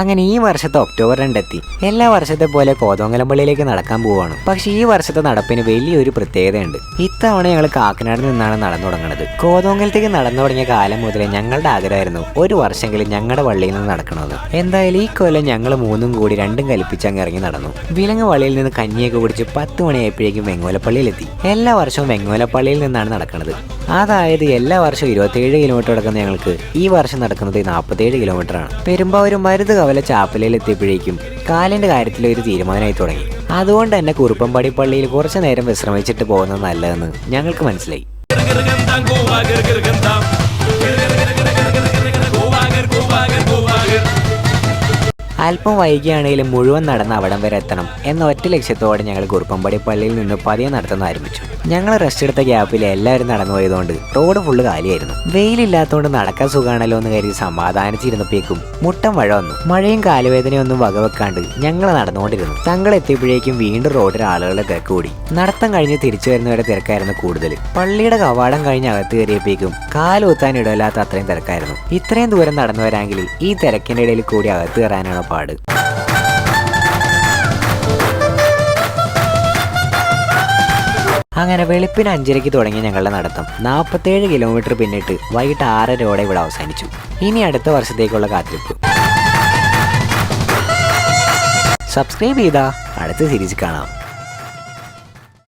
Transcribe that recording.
അങ്ങനെ ഈ വർഷത്തെ ഒക്ടോബർ രണ്ടെത്തി. എല്ലാ വർഷത്തെ പോലെ കോതോങ്കലം പള്ളിയിലേക്ക് നടക്കാൻ പോവാണ്. പക്ഷെ ഈ വർഷത്തെ നടപ്പിന് വലിയൊരു പ്രത്യേകതയുണ്ട്. ഇത്തവണ ഞങ്ങൾ കാക്കനാട് നിന്നാണ് നടന്നു തുടങ്ങുന്നത് കോതോങ്കലത്തേക്ക് നടന്നു തുടങ്ങിയ കാലം മുതലേ ഞങ്ങളുടെ ആഗ്രഹമായിരുന്നു ഒരു വർഷമെങ്കിലും ഞങ്ങളുടെ പള്ളിയിൽ നിന്ന് നടക്കണമെന്ന്. എന്തായാലും ഈ കൊല്ലം ഞങ്ങൾ മൂന്നും കൂടി രണ്ടും കൽപ്പിച്ച് അങ്ങ് ഇറങ്ങി നടന്നു. വിലങ്ങ് വള്ളിയിൽ നിന്ന് കഞ്ഞിയൊക്കെ കുടിച്ച് പത്ത് മണിയായപ്പോഴേക്കും വെങ്ങോലപ്പള്ളിയിലെത്തി. എല്ലാ വർഷവും വെങ്ങോലപ്പള്ളിയിൽ നിന്നാണ് നടക്കുന്നത് അതായത് എല്ലാ വർഷവും ഇരുപത്തിയേഴ് കിലോമീറ്റർ നടക്കുന്ന ഞങ്ങൾക്ക് ഈ വർഷം നടക്കുന്നത് നാൽപ്പത്തേഴ് കിലോമീറ്റർ ആണ് പെരുമ്പാവൂർ മരുത് കവല ചാപ്പലയിൽ എത്തിയപ്പോഴേക്കും കാലിന്റെ കാര്യത്തിൽ ഒരു തീരുമാനമായി തുടങ്ങി. അതുകൊണ്ട് തന്നെ കുറുപ്പമ്പാടി പള്ളിയിൽ കുറച്ചു നേരം വിശ്രമിച്ചിട്ട് പോകുന്നത് നല്ലതെന്ന് ഞങ്ങൾക്ക് മനസ്സിലായി. അല്പം വൈകിയാണെങ്കിലും മുഴുവൻ നടന്ന് അവിടം വരെ എത്തണം എന്ന ഒറ്റ ലക്ഷ്യത്തോടെ ഞങ്ങൾ കുറുപ്പമ്പടി പള്ളിയിൽ നിന്ന് പതിയെ നടത്തുന്ന ആരംഭിച്ചു ഞങ്ങൾ റെസ്റ്റ് എടുത്ത ഗ്യാപ്പിൽ എല്ലാവരും നടന്നു പോയതുകൊണ്ട് റോഡ് ഫുള്ള് കാലിയായിരുന്നു. വെയിലില്ലാത്തതുകൊണ്ട് നടക്കാൻ സുഖമാണല്ലോ എന്ന് കരുതി സമാധാനിച്ചിരുന്നപ്പോഴേക്കും മുട്ടം മഴ വന്നു. മഴയും കാലുവേദനയും ഒന്നും വകവെക്കാണ്ട് ഞങ്ങൾ നടന്നുകൊണ്ടിരുന്നു. തങ്ങൾ എത്തിയപ്പോഴേക്കും വീണ്ടും റോഡിൽ ആളുകളെ തിരക്ക് കൂടി. നടത്തം കഴിഞ്ഞ് തിരിച്ചു വരുന്നവരെ തിരക്കായിരുന്നു കൂടുതൽ. പള്ളിയുടെ കവാടം കഴിഞ്ഞ് അകത്ത് കയറിയപ്പോഴേക്കും കാലൂത്താൻ ഇടമില്ലാത്ത അത്രയും തിരക്കായിരുന്നു. ഇത്രയും ദൂരം നടന്നു വരാമെങ്കിൽ ഈ തിരക്കിന്റെ ഇടയിൽ കൂടി അകത്ത് കയറാനാണ് പാട്. അങ്ങനെ വെളുപ്പിന് അഞ്ചരയ്ക്ക് തുടങ്ങി ഞങ്ങളുടെ നടത്തം. നാൽപ്പത്തേഴ് കിലോമീറ്റർ പിന്നിട്ട് വൈകിട്ട് ആറരയോടെ ഇവിടെ അവസാനിച്ചു. ഇനി അടുത്ത വർഷത്തേക്കുള്ള കാത്തിരിപ്പ്. സബ്സ്ക്രൈബ് ചെയ്താ അടുത്ത സീരീസ് കാണാം.